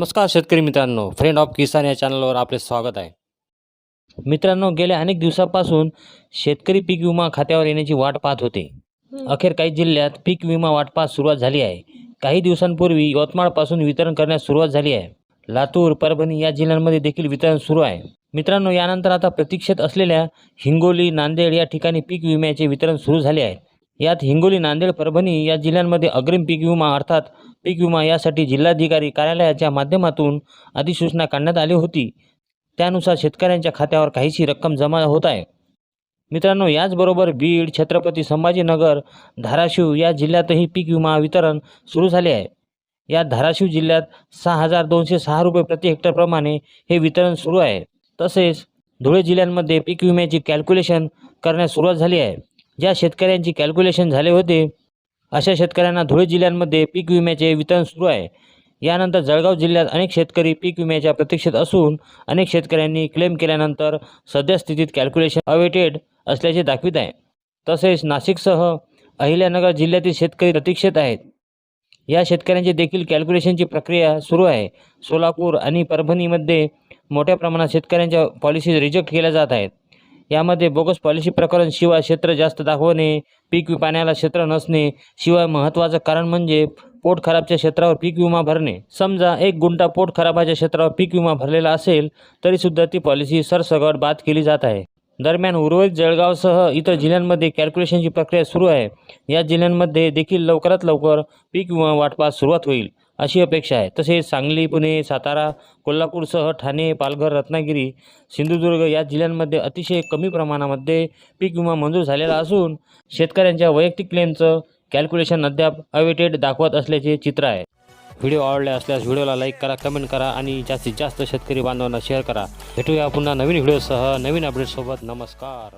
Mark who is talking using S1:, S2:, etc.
S1: नमस्कार शेतकरी मित्रांनो फ्रेंड ऑफ किसान या चॅनलवर आपले स्वागत आहे. मित्रांनो गेल्या अनेक दिवसापासून शेतकरी पीक विमा खात्यावर येण्याची वाट पाहत होते. अखेर काही जिल्ह्यात पीक विमा वाटपास सुरुवात झाली आहे. काही दिवसांपूर्वी यवतमाळपासून वितरण करण्यास सुरुवात झाली आहे. लातूर परभणी या जिल्ह्यांमध्ये देखील वितरण सुरू आहे. मित्रांनो यानंतर आता प्रतीक्षेत असलेल्या हिंगोली नांदेड या ठिकाणी पीक विम्याचे वितरण सुरू झाले आहे. यात हिंगोली नांदेड परभणी या जिल्ह्यांमध्ये अग्रिम पीक विमा अर्थात पीक विमा यासाठी जिल्हाधिकारी कार्यालयाच्या माध्यमातून अधिसूचना काढण्यात आली होती. त्यानुसार शेतकऱ्यांच्या खात्यावर काहीशी रक्कम जमा होत आहे. मित्रांनो याचबरोबर बीड छत्रपती संभाजीनगर धाराशिव या जिल्ह्यातही पीक विमा वितरण सुरू झाले आहे. या धाराशिव जिल्ह्यात सहा हजार दोनशे सहा रुपये प्रति हेक्टरप्रमाणे हे वितरण सुरू आहे. तसेच धुळे जिल्ह्यांमध्ये पीक विम्याची कॅल्क्युलेशन करण्यास सुरुवात झाली आहे. ज्या शेतकऱ्यांची कॅल्क्युलेशन झाले होते अशा शेतकऱ्यांना धुळे जिल्ह्यांमध्ये पीक विम्याचे वितरण सुरू आहे. यानंतर जळगाव जिल्ह्यात अनेक शेतकरी पीक विम्याच्या प्रतीक्षेत असून अनेक शेतकऱ्यांनी क्लेम केल्यानंतर सद्यस्थितीत कॅल्क्युलेशन अवेटेड असल्याचे दाखवित आहे. तसेच नाशिकसह अहिल्यानगर जिल्ह्यातील शेतकरी प्रतीक्षेत आहेत. या शेतकऱ्यांची देखील कॅल्क्युलेशनची प्रक्रिया सुरू आहे. सोलापूर आणि परभणीमध्ये मोठ्या प्रमाणात शेतकऱ्यांच्या पॉलिसी रिजेक्ट केल्या जात आहेत. यामध्ये बोगस पॉलिसी प्रकरण शिवाय क्षेत्र जास्त दाखवणे पीक पाण्याला क्षेत्र नसणे शिवाय महत्त्वाचं कारण म्हणजे पोट खराबच्या क्षेत्रावर पीक विमा भरणे. समजा एक गुंठा पोट खराबाच्या क्षेत्रावर पीक विमा भरलेला असेल तरीसुद्धा ती पॉलिसी सरसगट बाद केली जात आहे. दरम्यान उर्वरित जळगावसह इतर जिल्ह्यांमध्ये कॅल्क्युलेशनची प्रक्रिया सुरू आहे. या जिल्ह्यांमध्ये देखील लवकरात लवकर पीक विमा वाटपास सुरुवात होईल. अशी अपेक्षा आहे. तसेच सांगली पुणे सातारा कोल्हापूरसह ठाणे पालघर रत्नागिरी सिंधुदुर्ग या जिल्ह्यांमध्ये अतिशय कमी प्रमाणामध्ये पीक विमा मंजूर झालेला असून शेतकऱ्यांच्या वैयक्तिक क्लेमचं कॅल्क्युलेशन अद्याप अवेटेड दाखवत असल्याचे चित्र आहे. व्हिडिओ आवडले असल्यास व्हिडिओला लाईक करा कमेंट करा आणि जास्तीत जास्त शेतकरी बांधवांना शेअर करा. भेटूया पुन्हा नवीन व्हिडिओसह नवीन अपडेटसोबत नमस्कार.